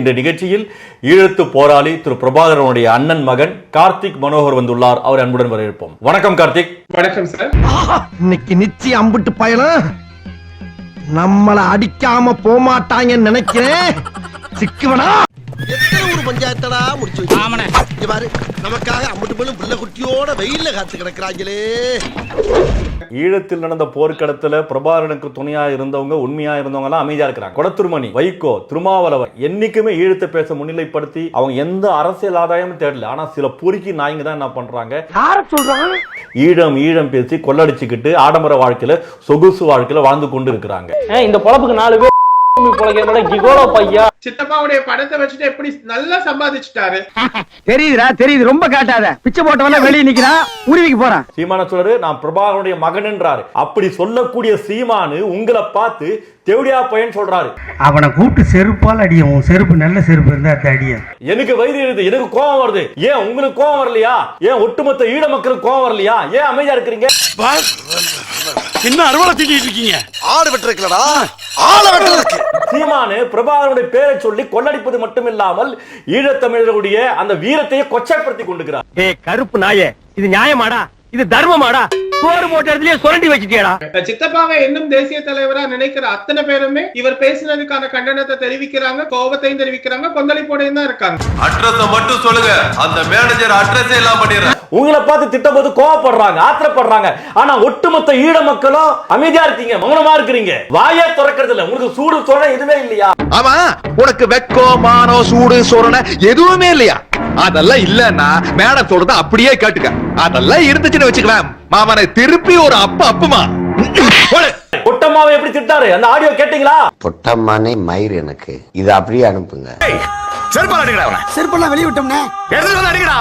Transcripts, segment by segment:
இந்த நிகழ்ச்சியில் ஈழத்து போராளி திரு பிரபாகரனுடைய அண்ணன் மகன் கார்த்திக் மனோகர் வந்துள்ளார். அவர் அன்புடன் வரவேற்போம். வணக்கம் கார்த்திக். வணக்கம் சார் இன்னைக்கு நிச்சயம் அம்பிட்டு பயலும் நம்மள அடிக்காம போமாட்டாங்கன்னு நினைக்கிறேன். சிக்குவனா? பஞ்சாயத்தடா முடிச்சு இங்க பாரு நமக்காக அம்பட்டு போலும் புள்ள குட்டியோட வெயில்ல காத்து கிடக்குறாங்களே. ஈழத்தில் நடந்த போர்க்களத்துல பிரபாகரனுக்கு துணையா இருந்தவங்க உண்மையா இருந்தவங்க எல்லாம் அமைதியா இருக்கிறாங்க. கொடத்துருமணி வைகோ திருமாவளவர் என்னைக்குமே ஈழத்தை பேச முன்னிலைப்படுத்தி அவங்க எந்த அரசியல் ஆதாயமும் தேடல. ஆனா சில பொறுக்கி நாய்ங்க தான் என்ன பண்றாங்க? ஈழம் ஈழம் பேசி கொள்ளடிச்சுக்கிட்டு ஆடம்பர வாழ்க்கையில சொகுசு வாழ்க்கையில வாழ்ந்து கொண்டு இருக்கிறாங்க இந்த பொழப்புக்கு நாலு பேர் பொழைக்கிறத கிகோலோ பையா? சித்தப்பாவுடைய படத்தை வச்சுட்டு எப்படி நல்லா சம்பாதிச்சுட்டாரு? தெரியுதுடா தெரியுது. ரொம்ப காட்டாத. பிச்சை போட்டவன வெளியே நிக்கிறான் உருவிக்கு போறான். சீமான சொல்றாரு நான் பிரபாகரனுடைய மகன்ன்றாரு அப்படி சொல்லக்கூடிய சீமானு உங்களை பார்த்து தேவடியா பையன் சொல்றாரு. அவனை கூப்பிட்டு செருப்பால் அடியும். உன் செருப்பு நல்ல செருப்பு இருந்தா அது அடியும் எனக்கு வயிறு இருக்குது எனக்கு கோவம் வருது. ஏன் உங்களுக்கு கோவம் வரலையா? ஏன் ஒட்டுமொத்த ஈழ மக்களுக்கு கோவம் வரலையா? ஏன் அமைதியா இருக்கிறீங்க? என்ன அறுவடை தூக்கிட்டு இருக்கீங்க. ஆடு வெட்டுறதுலடா ஆள வெட்டுறதுக்கு. சீமானு பிரபாகரனுடைய பேரை சொல்லி கொள்ளடிப்பது மட்டுமில்லாமல் ஈழத்தமிழர்களுடைய அந்த வீரத்தையே கொச்சைப்படுத்தி கொண்டுகிறார். ஏ கருப்பு நாயே இது நியாயமாடா? இது தர்மமாடா? சோறு போட்ட இடத்துலயே சுரண்டி வச்சுட்டியாடா. சித்தப்பாவை இன்னும் தேசிய தலைவரா நினைக்கிற அத்தனை பேருமே இவர் பேசினதுக்கான கண்டனத்தை தெரிவிக்கிறாங்க கோபத்தையும் தெரிவிக்கிறாங்க கொந்தளிப்போடையும் தான் இருக்காங்க. அட்ரஸ் மட்டும் சொல்லுங்க. அந்த மேனேஜர் அட்ரஸே எல்லாம் பண்ணிடுறேன் உங்களை பார்த்து திட்டம்போது கோவப்படுறாங்க ஆத்திரப்படுறாங்க. ஆனா ஒட்டுமொத்த ஈழ மக்களும் அமைதியா இருக்கீங்க மௌனமா இருக்கிறீங்க. வாயே திறக்கிறது இல்ல. உங்களுக்கு சூடு சொல்ல எதுவுமே இல்லையா? ஆமா உனக்கு வெக்கம் மானம் சூடு சோரணை எதுவுமே இல்லையா? அதெல்லாம் இல்லன்னா மேடம் சொல்றத அப்படியே கேட்டுக்க. அதெல்லாம் இருந்துச்சுன்னு வச்சுக்கலாம் மாமனை திருப்பி ஒரு அப்ப அப்புமா. ஒட்டம்மாவை எப்படி திட்டாரு? அந்த ஆடியோ கேட்டீங்களா? பொட்டம்மானே மயிர் எனக்கு. இதை அப்படியே அனுப்புங்க. செருப்பால் அடிக்கடா அவனை. செருப்பெல்லாம் வெளியே விட்டோம்னே. எடுத்துட்டு வந்து அடிக்கடா.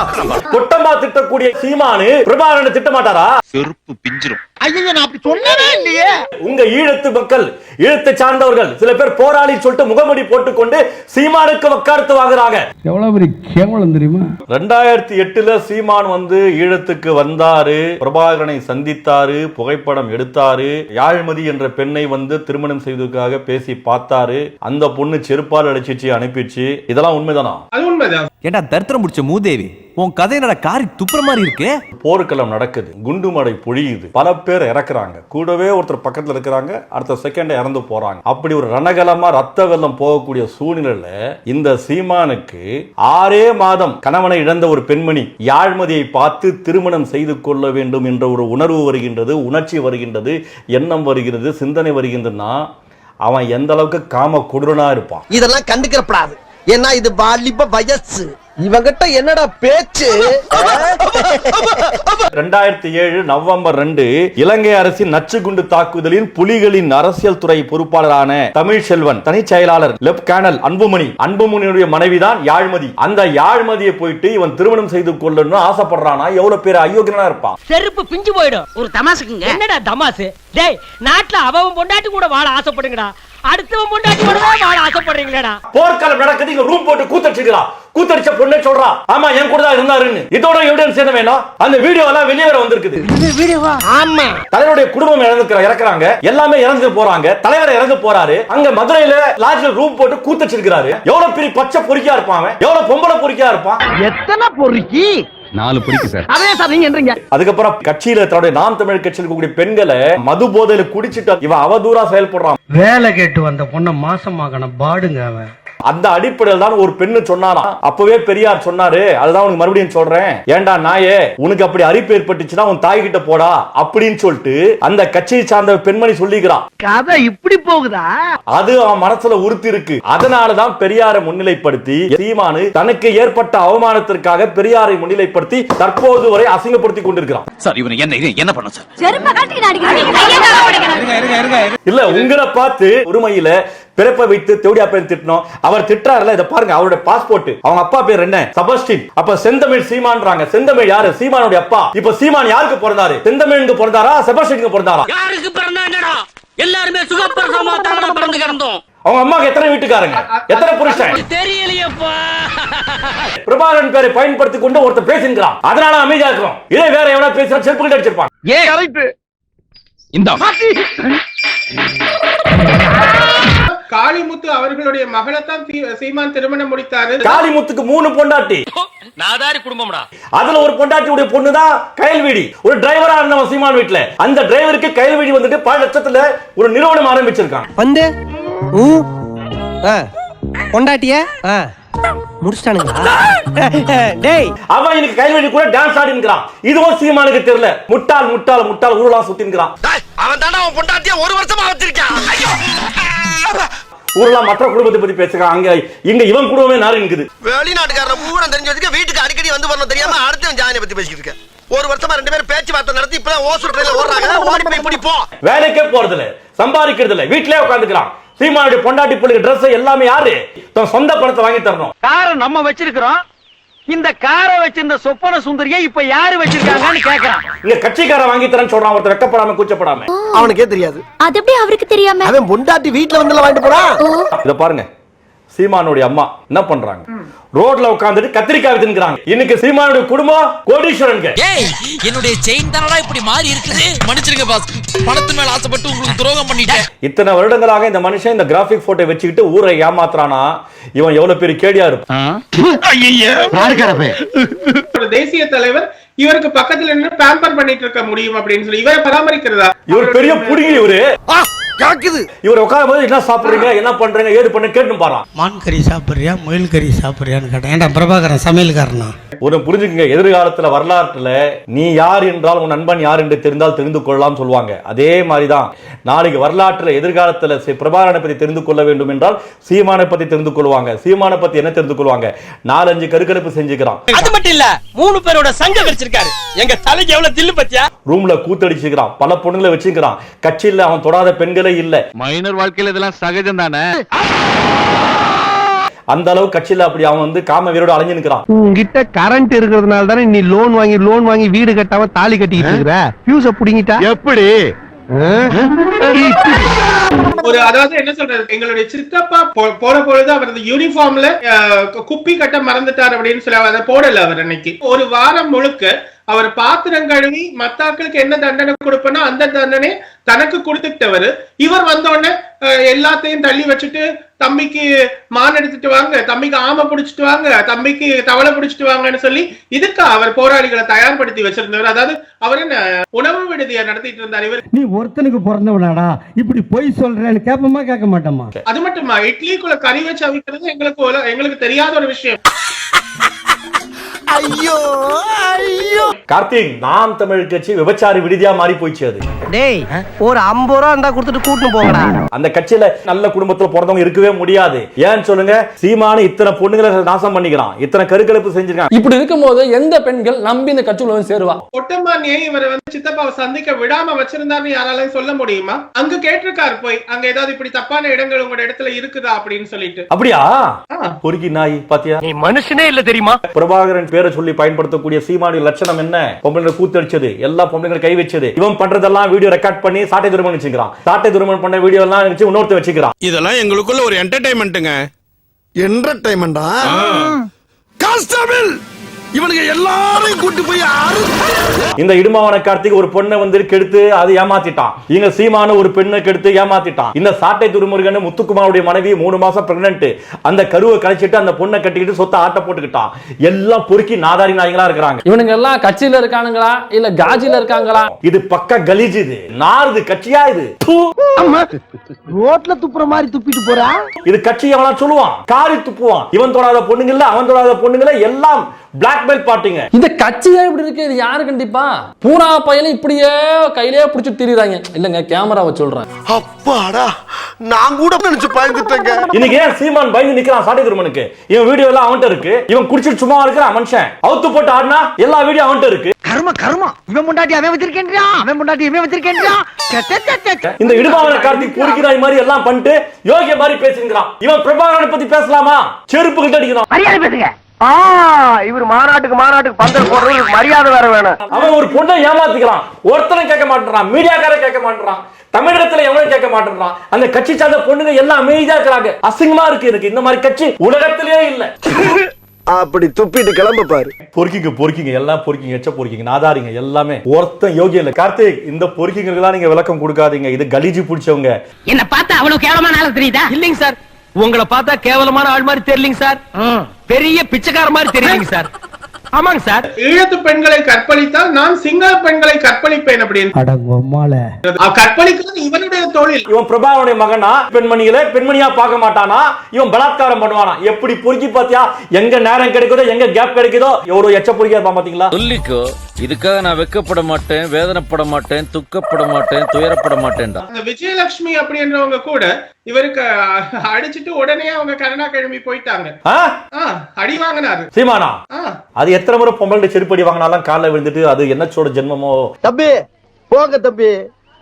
ஒட்டம்மா திட்டக்கூடிய சீமானு பிரபாகரனை திட்ட மாட்டாரா? செருப்பு பிஞ்சிரும். ஐயோ நான் அப்படி சொன்னவே இல்லையே. உங்க ஈழத்து மக்கள் ஈழத்தை சார்ந்தவர்கள் சில பேர் போராளி சொல்லிட்டு முகமடி போட்டுக்கொண்டு சீமானுக்கு வக்காலத்து வாங்குறாங்க. எவ்வளவு பெரிய கேவலம் தெரியுமா? ரெண்டாயிரத்தி எட்டுல சீமான் வந்து ஈழத்துக்கு வந்தாரு பிரபாகரனை சந்தித்தாரு புகைப்படம் எடுத்தாரு யாழ்மதி என்ற பெண்ணை வந்து திருமணம் செய்வதற்காக பேசி பார்த்தாரு. அந்த பொண்ணு செருப்பால் அடிச்சிச்சு அனுப்பிச்சு. இதெல்லாம் உண்மைதானா? அது உண்மைதான். ஏண்டா தரித்திரம் முடிச்ச மூதேவி? உன் கதை என்னடா காரி துப்புற மாதிரி இருக்கு? போர்க்களம் நடக்குது. குண்டு மடை பொழியுது. பல பேர் இறக்குறாங்க. கூடவே ஒருத்தர் பக்கத்துல இருக்கிறாங்க. அடுத்த செகண்ட் இறந்து போறாங்க. அப்படி ஒரு ரணகலமா ரத்த வெள்ளம் போகக்கூடிய சூழ்நிலையில இந்த சீமானுக்கு ஆறே மாதம் கணவனை இழந்த ஒரு பெண்மணி யாழ்மதியை பார்த்து திருமணம் செய்து கொள்ள வேண்டும் என்ற ஒரு உணர்வு வருகின்றது உணர்ச்சி வருகின்றது எண்ணம் வருகிறது சிந்தனை வருகின்றதுன்னா அவன் எந்த அளவுக்கு காம கொடூரனா இருப்பான். இதெல்லாம் கண்டுக்கிறப்படாது. ஏன்னா இது வாலிப வயசு. இவங்கிட்ட என்னடா பேச்சு? ரெண்டாயிரத்தி ஏழு நவம்பர் ரெண்டு இலங்கை அரசின் நச்சுகுண்டு தாக்குதலில் புலிகளின் அரசியல் துறை பொறுப்பாளரான தமிழ் செல்வன் தனி செயலாளர் லெப்ட் கேனல் அன்புமணி அன்புமணியுடைய மனைவிதான் யாழ்மதி. அந்த யாழ்மதியை போயிட்டு இவன் திருமணம் செய்து கொள்ளணும்னு ஆசைப்படுறானா? எவ்வளவு பேர் அயோக்கியனா இருப்பான்? செருப்பு பிஞ்சு போயிடும். ஒரு தமாசுக்குங்க என்னடா தமாசு டேய் நாட்டுல அவன் பொண்டாட்டி கூட வாழ ஆசைப்படுங்கடா. அடுத்தவன் பொண்டாட்டி கூட வாழ ஆசைப்படுறீங்களேடா. போர்க்காலம் நடக்குது இங்க ரூம் போட்டு கூத்தடிச்சுக்கிறா கூத்தடிச்ச பொண்ணே சொல்றா. ஆமா என் கூட தான் இருந்தாருன்னு. இதோட எவிடன்ஸ் என்ன வேணும்? அந்த வீடியோ எல்லாம் வெளியே வர வந்திருக்குது. ஆமா. தலைவருடைய குடும்பம் இறந்து இறக்குறாங்க. எல்லாமே இறந்து போறாங்க. தலைவர் இறந்து போறாரு. அங்க மதுரையில லாட்ஜ்ல ரூம் போட்டு கூத்தச்சிருக்காரு எவ்வளவு பெரிய பச்சை பொறுக்கியா இருப்பான் அவன்? எவ்வளவு பொம்பளை பொறுக்கியா இருப்பான்? எத்தனை பொறுக்கி? நாலு பிடிக்கு சார் அதே சார் நீங்க என்றீங்க அதுக்கப்புறம் கட்சியில தன்னுடைய நாம் தமிழ் கட்சியில் இருக்கக்கூடிய பெண்களை மது போதையில குடிச்சிட்டு இவன் அவதூறா செயல்படுறான். வேலை கேட்டு வந்த பொண்ணை மாசமாக்கணும் பாடுங்க அவன். அந்த அடிப்படையில் தான் ஒரு பெண்ணு சொன்னானா. அப்பவே பெரியார் சொன்னாரு அதுதான் உனக்கு மறுபடியும் சொல்றேன். ஏண்டா நாயே உனக்கு அப்படி அரிப்பு ஏற்பட்டுச்சுன்னா உன் தாய் கிட்ட போடா அப்படின்னு சொல்லிட்டு அந்த கட்சியை சார்ந்த பெண்மணி சொல்லிக்கிறான். கதை இப்படி போகுதா? அது அவன் மனசுல உறுத்தி இருக்கு. அதனாலதான் பெரியாரை முன்னிலைப்படுத்தி சீமானு தனக்கு ஏற்பட்ட அவமானத்திற்காக பெரியாரை முன்னிலைப்படுத்தி தற்போது வரை அசிங்கப்படுத்தி கொண்டிருக்கிறான். சார் இவனை என்ன என்ன பண்ண சார்? இல்ல உங்களை பார்த்து உரிமையில பிறப்பை வைத்து தேவடியா பேர் திட்டணும் அவர் திட்டாருல இத பாருங்க அவருடைய பாஸ்போர்ட் அவங்க அப்பா பேர் என்ன? சபஸ்டின் அப்ப செந்தமிழ் சீமான்றாங்க. செந்தமிழ் யாரு? சீமானுடைய அப்பா. இப்ப சீமான் யாருக்கு பிறந்தாரு? செந்தமிழுக்கு பிறந்தாரா? செபஸ்டினுக்கு பிறந்தாரா? யாருக்கு பிறந்தா என்னடா? எல்லாருமே சுகப்பிரசவமா தான் பிறந்து கிடந்தோம். அவங்க அம்மாக்கு எத்தனை வீட்டுக்காரங்க? எத்தனை புருஷன்? தெரியலையப்பா. பிரபாகரன் பேரை பயன்படுத்தி கொண்டு ஒருத்தர் பேசுகிறான் அதனால அமைதியா இருக்கிறோம் இதே வேற எவனா பேசுறா செருப்பு கிட்ட அடிச்சிருப்பான். ஏன்? கரெக்ட் இந்த. காளிமுத்து அவர்களுடைய மகளைத்தான் சீ- சீமான் திருமணம் முடித்தாரு. காளிமுத்துக்கு மூணு பொண்டாட்டி. நாதாரி குடும்பம்டா. அதுல ஒரு பொண்டாட்டியுடைய பொண்ணு தான் கயல்வீடி. ஒரு டிரைவரா இருந்தவன் சீமான் வீட்டுல அந்த டிரைவருக்கு கயல்வீடி வந்துட்டு பல லட்சத்துல ஒரு நிறுவனம் ஆரம்பிச்சிருக்கான். வந்து கொண்டாட்டிய முடிச்சிட்டானுங்களா? டேய். அவன் எனக்கு கயல்வீடி கூட டான்ஸ் ஆடினுக்கிறான் இதுவும் சீமானுக்கு தெரியல. முட்டாள் முட்டாள் முட்டாள் ஊருலாம் சுத்தின்கிறான் அவன் தானே அவன் பொண்டாட்டிய ஒரு வருஷமா வச்சிருக்கான். ஐயோ ஊர்லாம் மற்ற குடும்பத்தை பத்தி பேசுறான் அங்க இங்க இவன் குடும்பமே நாரி நிக்குது. வெளிநாட்டுக்காரன் பூரா தெரிஞ்சு வச்சுக்க வீட்டுக்கு அடிக்கடி வந்து வரணும் தெரியாம அடுத்தவன் ஜாதியை பத்தி பேசிட்டு இருக்க ஒரு வருஷமா ரெண்டு பேரும் பேச்சுவார்த்தை நடத்தி இப்பதான் ஓசூர் ட்ரெயின்ல ஓடுறாங்க. ஓடி போய் பிடிப்போம். வேலைக்கே போறது இல்ல சம்பாதிக்கிறது இல்ல. வீட்லயே உட்காந்துக்கிறான் சீமானுடைய பொண்டாட்டி பிள்ளைக்கு Dress எல்லாமே யாரு? தன் சொந்த பணத்தை வாங்கி தரணும். காரை நம்ம வச்சிருக்கிறோம். இந்த காரை வச்சிருந்த சொப்பன சுந்தரியை இப்ப யாரு வச்சிருக்காங்கன்னு கேக்குறான். இங்க கட்சிக்கார வாங்கி தரேன்னு சொல்றான் ஒருத்தர் வெக்கப்படாம கூச்சப்படாம. அவனுக்கே தெரியாது. அது எப்படி அவருக்கு தெரியாம? அவன் பொண்டாட்டி வீட்டுல வந்து வாங்கிட்டு போறான். இத பாருங்க. சீமானுடைய அம்மா என்ன பண்றாங்க? ரோட்ல உட்கார்ந்துட்டு கத்திரிக்காய் தின்னுறாங்க இன்னைக்கு சீமானுடைய குடும்பம் கோடீஸ்வரனுக்கு. ஏய் என்னுடைய செயின் தானடா இப்படி மாறி இருக்குது? மன்னிச்சிருங்க பாஸ் பணத்து மேல ஆசைப்பட்டு உங்களுக்கு துரோகம் பண்ணிட்டேன். இத்தனை வருடங்களாக இந்த மனுஷன் இந்த கிராபிக் போட்டோ வச்சுக்கிட்டு ஊரை ஏமாத்துறானா? இவன் எவ்வளவு பெரிய கேடியா இருப்பான்? தேசிய தலைவர் இவருக்கு பக்கத்துல நின்று பேம்பர் பண்ணிட்டு இருக்க முடியும் அப்படின்னு சொல்லி இவரை பராமரிக்கிறதா? இவர் பெரிய புடிங்கி இவரு. கேக்குது. இவர் உட்காரும் போது என்ன சாப்பிடுறீங்க என்ன பண்றீங்க ஏது பண்ணு கேட்டு பாறான் மான் கறி சாப்பிட்றியா முயல் கறி சாப்பிட்றியான்னு கேட்டேன். ஏன்டா பிரபாகரன் சமையல்காரனா? ஒரு புரிஞ்சுக்கங்க எதிர்காலத்துல வரலாற்றுல நீ யார் என்றால் உன் நண்பன் யார் என்று தெரிந்தால் தெரிந்து கொள்ளலாம் சொல்லுவாங்க. அதே மாதிரிதான் நாளைக்கு வரலாற்றுல எதிர்காலத்துல பிரபாகரனை பத்தி தெரிந்து கொள்ள வேண்டும் என்றால் சீமானை பத்தி தெரிந்து கொள்வாங்க. சீமானை பத்தி என்ன தெரிந்து கொள்வாங்க? நாலஞ்சு கருக்கெடுப்பு செஞ்சுக்கிறான். அது மட்டும் இல்ல மூணு பேரோட சங்கம் வச்சிருக்காரு எங்க தலைக்கு எவ்வளவு தில்லு பத்தியா? ரூம்ல கூத்தடிச்சுக்கிறான் பல பொண்ணுங்களை வச்சுக்கிறான். கட்சியில அவன் தொடாத பெண்களே இல்ல. மைனர் வாழ்க்கையில இதெல்லாம் சகஜம் தானே? அந்த அளவு கட்சியில அப்படி அவன் வந்து காம வீரோட அலைஞ்சு நிக்கிறான். உங்ககிட்ட கரண்ட் இருக்கிறதுனால தானே நீ லோன் வாங்கி லோன் வாங்கி வீடு கட்டாம தாலி கட்டிக்கிட்டு இருக்கிற? பியூஸ புடிங்கிட்டா? எப்படி? ஒரு அதாவது என்ன சொல்றது எங்களுடைய சித்தப்பா போ- போன பொழுது அவரது யூனிஃபார்ம்ல குப்பி கட்ட மறந்துட்டார் அப்படின்னு சொல்லி அதை போடல அவர் அன்னைக்கு. ஒரு வாரம் முழுக்க அவர் பாத்திரம் கழுவி மத்தாக்களுக்கு என்ன தண்டனை கொடுப்பனோ அந்த தண்டனை தனக்கு கொடுத்துட்டவர் இவர் வந்த உடனே அஹ், எல்லாத்தையும் தள்ளி வச்சுட்டு தம்பிக்கு மான் எடுத்துட்டு வாங்க தம்பிக்கு ஆமை பிடிச்சிட்டு வாங்க தம்பிக்கு தவளை பிடிச்சிட்டு வாங்கன்னு சொல்லி இதுக்கு அவர் போராளிகளை தயார்படுத்தி வச்சிருந்தவர். அதாவது அவர் என்ன உணவு விடுதியை நடத்திட்டு இருந்தார். இவர் நீ ஒருத்தனுக்கு பிறந்தவனாடா இப்படி பொய் சொல்றேன்னு கேட்போமா கேட்க மாட்டோமா அது மட்டுமா? இட்லிக்குள்ள கறி வச்சு அவிக்கிறது எங்களுக்கு எங்களுக்கு தெரியாத ஒரு விஷயம். ஐயோ ஐயோ. கார்த்திக் நாம் தமிழ் கட்சி விபச்சாரி விடுதியா மாறி போயிடுச்சு அது. டேய் ஒரு ஐம்பது ரூபா இருந்தா கொடுத்துட்டு கூட்டிட்டு போங்கடா. அந்த கட்சியில நல்ல குடும்பத்துல பிறந்தவங்க இருக்கவே முடியாது. ஏன்னு சொல்லுங்க சீமானு இத்தனை பொண்ணுங்களை நாசம் பண்ணிக்கிறான். இத்தனை கருக்கலைப்பு செஞ்சிருக்கான். இப்படி இருக்கும்போது எந்த பெண்கள் நம்பி இந்த கட்சிக்குள்ள வந்து சேருவா? ஒட்டமான் ஏன் இவரை வந்து சித்தப்பாவை சந்திக்க விடாம வச்சிருந்தாருன்னு யாராலையும் சொல்ல முடியுமா? அங்க கேட்டிருக்காரு போய் அங்க ஏதாவது இப்படி தப்பான இடங்கள் உங்களோட இடத்துல இருக்குதா அப்படின்னு சொல்லிட்டு. அப்படியா? பொறுக்கி நாய் பாத்தியா? நீ மனுஷனே இல்ல தெரியுமா? பிரபாகரன் பேரை சொல்லி பயன்படுத்தக்கூடிய சீமானுடைய லட்சணம் என்ன? பொம்பளை கூத்தடிச்சது எல்லா பொம்பளைங்களும் கை வச்சது. இவன் பண்றதெல்லாம் வீடியோ ரெக்கார்ட் பண்ணி சாட்டை துருமன் வச்சுக்கிறான். சாட்டை துருமன் பண்ண வீடியோ எல்லாம் வச்சு இன்னொருத்த வச்சுக்கிறான். இதெல்லாம் எங்களுக்குள்ள ஒரு என்டர்டைன்மெண்ட்டுங்க என்டர்டைன்மெண்டா கான்ஸ்டபிள் இவனுக்கு எல்லாரையும் கூட்டி போய் இந்த இடுமாவன கார்த்திக் ஒரு பொண்ணை வந்து கெடுத்து அது ஏமாத்திட்டான். இங்க சீமான ஒரு பெண்ணை கெடுத்து ஏமாத்திட்டான். இந்த சாட்டை துருமுருகன் முத்துக்குமாருடைய மனைவி மூணு மாசம் பிரெக்னன்ட் அந்த கருவை கழிச்சிட்டு அந்த பொண்ணை கட்டிக்கிட்டு சொத்த ஆட்ட போட்டுக்கிட்டான். எல்லாம் பொறுக்கி நாதாரி நாய்களா இருக்கிறாங்க. இவனுங்க எல்லாம் கட்சியில இருக்கானுங்களா? இல்ல காஜில இருக்காங்களா? இது பக்க கலீஜ் இது. நாறுது கட்சியா இது. ரோட்ல துப்புற மாதிரி துப்பிட்டு போறா? இது கட்சி எவனா சொல்லுவான். காரி துப்புவான். இவன் தொடாத பொண்ணுங்கள அவன் தொடாத பொண்ணுங்கள எல்லாம் பிளாக் பெல்ட் பாட்டிங்க இந்த கட்சியே இப்படி இருக்கு இது யாரு கண்டிப்பா? பூரா பையனும் இப்படியே கையிலேயே புடிச்சிட்டு திரியுறாங்க. இல்லங்க கேமராவை சொல்றேன். அப்பாடா நான் கூட நினைச்சு பயந்துட்டேங்க. இன்னைக்கு ஏன் சீமான் பயந்து நிக்கிறான் சாட்டை திருமனுக்கு? இவன் வீடியோ எல்லாம் அவன்கிட்ட இருக்கு. இவன் குடிச்சிட்டு சும்மா இருக்கிறான் மனுஷன். அவுத்து போட்டு ஆடினா எல்லா வீடியோ அவன்கிட்ட இருக்கு. கர்ம கர்மம் இவன் முண்டாட்டி அவன் வச்சிருக்கேன்டா. அவன் முண்டாட்டி இவன் வச்சிருக்கேன்டா. இந்த இடுபாவன கார்த்திக் பொறுக்கிறாய் மாதிரி எல்லாம் பண்ணிட்டு யோகிய மாதிரி பேசுகிறான் இவன் பிரபாகரனை பத்தி பேசலாமா? செருப்பு கிட்ட அடிக்கிறான். மரியாதை பேசுங்க. இவர் மாநாட்டுக்கு மாநாட்டுக்கு பந்தல் போடுறதுக்கு மரியாதை வேற வேணும். அவன் ஒரு பொண்ணை ஏமாத்திக்கிறான். ஒருத்தனும் கேட்க மாட்டேறான் மீடியாக்காரன் கேட்க மாட்டேறான் தமிழகத்துல எவனும் கேட்க மாட்டேறான் அந்த கட்சி சார்ந்த பொண்ணுங்க எல்லாம் அமைதியா இருக்கிறாங்க. அசிங்கமா இருக்கு எனக்கு. இந்த மாதிரி கட்சி உலகத்திலேயே இல்ல. அப்படி துப்பிட்டு கிளம்ப பாரு. பொறுக்கிங்க பொறுக்கிங்க. எல்லாம் பொறுக்கிங்க எச்ச பொறுக்கிங்க. நாதாரிங்க எல்லாமே. ஒருத்தன் யோகியம் இல்லை. கார்த்திக் இந்த பொறுக்கிங்களுக்கெல்லாம் நீங்க விளக்கம் கொடுக்காதீங்க. இது கலிஜி பிடிச்சவங்க. என்ன பார்த்தா அவ்வளவு கேவலமான ஆளு தெரியுதா? இல்லைங்க சார். உங்களை பார்த்தா கேவலமான ஆள் மாதிரி தெரியலங்க சார். பெரிய பிச்சைக்கார மாதிரி தெரியுங்க சார். ஆமாங்க சார். ஈழத்து பெண்களை கற்பழித்தால் நான் சிங்கள பெண்களை கற்பழிப்பேன் அப்படின்னு. கற்பழிக்கிறது இவனுடைய தொழில். இவன் பிரபாவனுடைய மகனா? பெண்மணிகளை பெண்மணியா பார்க்க மாட்டானா? இவன் பலாத்காரம் பண்ணுவானா? எப்படி பொறுக்கி பாத்தியா எங்க நேரம் கிடைக்குதோ எங்க கேப் கிடைக்குதோ எவ்வளவு எச்ச இருப்பான் பாத்தீங்களா? சொல்லிக்கோ. இதுக்காக நான் வெக்கப்பட மாட்டேன் வேதனைப்பட மாட்டேன் துக்கப்பட மாட்டேன் துயரப்பட மாட்டேன்டா. அந்த விஜயலட்சுமி அப்படின்றவங்க கூட இவருக்கு அடிச்சிட்டு உடனே அவங்க கனடா கிளம்பி போயிட்டாங்க. அடி வாங்கினாரு. சீமானா? அது எத்தனை முறை பொம்பளை செருப்படி வாங்கினாலும் காலில் விழுந்துட்டு அது என்னச்சோட ஜென்மமோ? தம்பி போங்க தம்பி.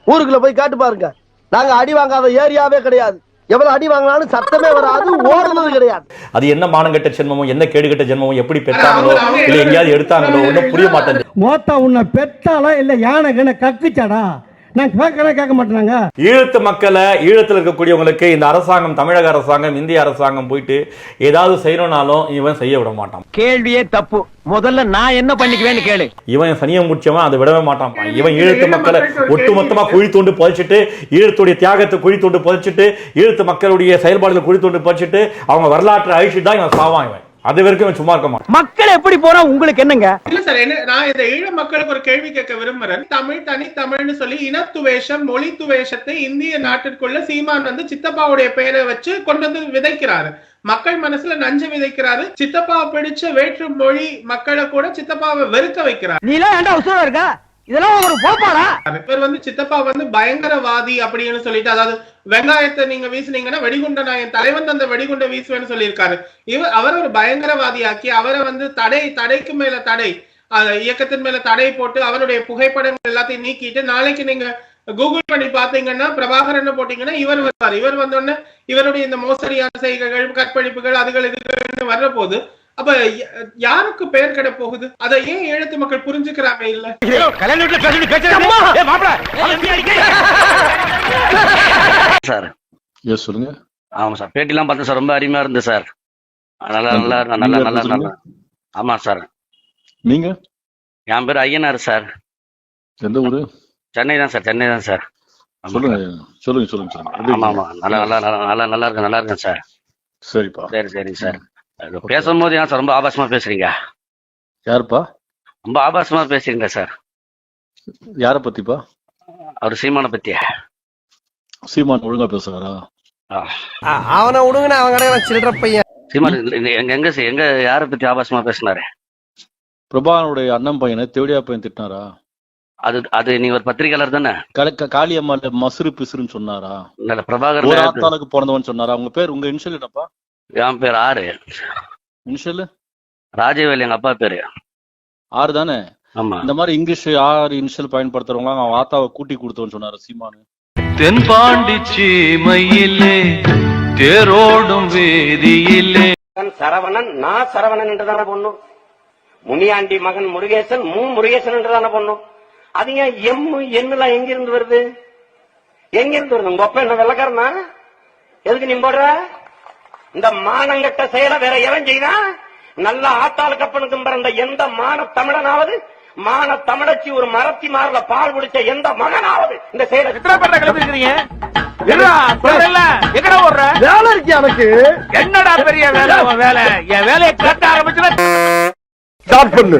ஊருக்குள்ள போய் காட்டு பாருங்க. நாங்க அடி வாங்காத ஏரியாவே கிடையாது. எவ்வளவு அடி வாங்கினாலும் சத்தமே வராது ஓடுனது கிடையாது. அது என்ன மானங்கெட்ட ஜென்மமோ என்ன கேடுகெட்ட ஜென்மமோ எப்படி பெற்றாங்களோ இல்ல எங்கேயாவது எடுத்தாங்களோ ஒன்றும் புரிய மாட்டேங்குது. மோத்தா உன்னை பெத்தாலா இல்ல யானை கண்ண கக்குச்சாடா? நான் கேட்கறேன் கேட்க மாட்டேனாங்க. ஈழத்து மக்களை ஈழத்தில் இருக்கக்கூடியவங்களுக்கு இந்த அரசாங்கம் தமிழக அரசாங்கம் இந்திய அரசாங்கம் போயிட்டு ஏதாவது செய்யணும்னாலும் இவன் செய்ய விட மாட்டான். கேள்வியே தப்பு. முதல்ல நான் என்ன பண்ணிக்குவேன்னு கேளு. இவன் சனியம் முடிச்சவன் அதை விடவே மாட்டான். இவன் ஈழத்து மக்களை ஒட்டுமொத்தமா குழி தோண்டு புதைச்சிட்டு ஈழத்துடைய தியாகத்தை குழி தோண்டு புதைச்சிட்டு ஈழத்து மக்களுடைய செயல்பாடுகளை குழி தோண்டு புதைச்சிட்டு அவங்க வரலாற்றை அழிச்சிட்டு தான் இவன் சாவான் இவன். அது வரைக்கும் சும்மா இருக்க மாட்டான். மக்கள் எப்படி போனா உங்களுக்கு என்னங்க? இல்ல சார் என்ன நான் இந்த ஈழ மக்களுக்கு ஒரு கேள்வி கேட்க விரும்புறேன். தமிழ் தனி தமிழ்னு சொல்லி இனத்துவேஷம் மொழி துவேஷத்தை இந்திய நாட்டிற்குள்ள சீமான் வந்து சித்தப்பாவுடைய பெயரை வச்சு கொண்டு வந்து விதைக்கிறாரு. மக்கள் மனசுல நஞ்சு விதைக்கிறாரு. சித்தப்பா பிடிச்ச வேற்று மொழி மக்களை கூட சித்தப்பாவை வெறுக்க வைக்கிறார். நீ எல்லாம் ஏன்டா உசுரா இருக்கா? இதெல்லாம் ஒரு போப்பாடா பேர் வந்து சித்தப்பா வந்து பயங்கரவாதி அப்படின்னு சொல்லிட்டு அதாவது வெங்காயத்தை நீங்க வீசுனீங்கன்னா வெடிகுண்ட நான் என் தலைவன் அந்த வெடிகுண்டை வீசுவேன்னு சொல்லியிருக்காரு. இவர் அவர் ஒரு பயங்கரவாதி ஆக்கி அவரை வந்து தடை தடைக்கு மேல தடை இயக்கத்தின் மேல தடை போட்டு அவருடைய புகைப்படங்கள் எல்லாத்தையும் நீக்கிட்டு நாளைக்கு நீங்க கூகுள் பண்ணி பாத்தீங்கன்னா பிரபாகரன் போட்டீங்கன்னா இவர் வருவார். இவர் வந்தோடனே இவருடைய இந்த மோசடியான செய்கைகள் கற்பழிப்புகள் அதுகள் இதுகள்னு வர்ற போது அப்ப யாருக்கு பெயர் கிட போகுது? அதை ஏன் எழுத்து மக்கள் புரிஞ்சுக்கிறாங்க இல்ல? சார். எஸ் சொல்லுங்க. ஆமா சார். பேட்டிலாம் பார்த்தேன் சார். ரொம்ப அருமையா இருந்து சார். நல்லா நல்லா நல்லா நல்லா நல்லா. ஆமா சார். நீங்க? என் பேர் ஐயனார் சார். எந்த ஊரு? சென்னை தான் சார். சென்னை தான் சார் சொல்லுங்க சார். சொல்லுங்க சொல்லுங்க சொல்லுங்க. ஆமா ஆமா. நல்லா நல்லா நல்லா நல்லா நல்லா இருக்கேன் நல்லா இருக்கேன் சார். சரிப்பா. சரி சரிங்க சார். அது பேசும்போது ஏன் சார் ரொம்ப ஆபாசமா பேசுறீங்க? யாருப்பா? ரொம்ப ஆபாசமா பேசுறீங்க சார். யார பத்திப்பா? அவர் சீமான பத்தி. சீமான் ஒழுங்கா பேசுறாரா? ஆ. அவனை விடுங்கன்னு அவன் கடையில சில்லற பையன். சீமான் எங்க எங்க எங்க யார பத்தி ஆபாசமா பேசினாரு? பிரபாகனுடைய அண்ணன் பையனை தேவடியா பையன் திட்டினாரா? அது அது நீங்க ஒரு பத்திரிகையாளர் தானே? காளியம்மாள் மசுறு பிசுறுன்னு சொன்னாரா? பிரபாகர் பிறந்தவன் சொன்னாரா? உங்க பேர் உங்க இனிஷியல் என்னப்பா? என் பேர் ஆறு. இனிஷியல் ராஜவேல் எங்க அப்பா பேரு. ஆறு தானே? ஆமா. இந்த மாதிரி இங்கிலீஷ் ஆறு இனிஷியல் பயன்படுத்துறவங்க அவன் ஆத்தாவை கூட்டி கொடுத்தவன் சொன்னாரு சீமானு. தென்பாண்டி சீமையிலே தேரோடும் வேதியிலே. சரவணன் நான் சரவணன் என்றுதானே பொண்ணும் முனியாண்டி மகன் முருகேசன் மு முருகேசன் என்றுதானே பொண்ணும் அது ஏன் எம் என்னலாம் எங்க இருந்து வருது? எங்க இருந்து வருது? உங்க அப்பா என்ன வெள்ளக்காரனா? எதுக்கு நீ போடுற? இந்த மானங்கட்ட செயலை வேற எவன் செய்தா? நல்ல ஆத்தாள் கப்பனுக்கும் பிறந்த எந்த மான தமிழனாவது? மான தமிழச்சி ஒரு மரத்தி மாறல பால் குடிச்ச எந்த மகனாவது இந்த செயலை வேலை இருக்கு எனக்கு. என்னடா பெரிய வேலை வேலை? என் வேலையை கட்ட ஆரம்பிச்சுல ஸ்டார்ட் பண்ணு.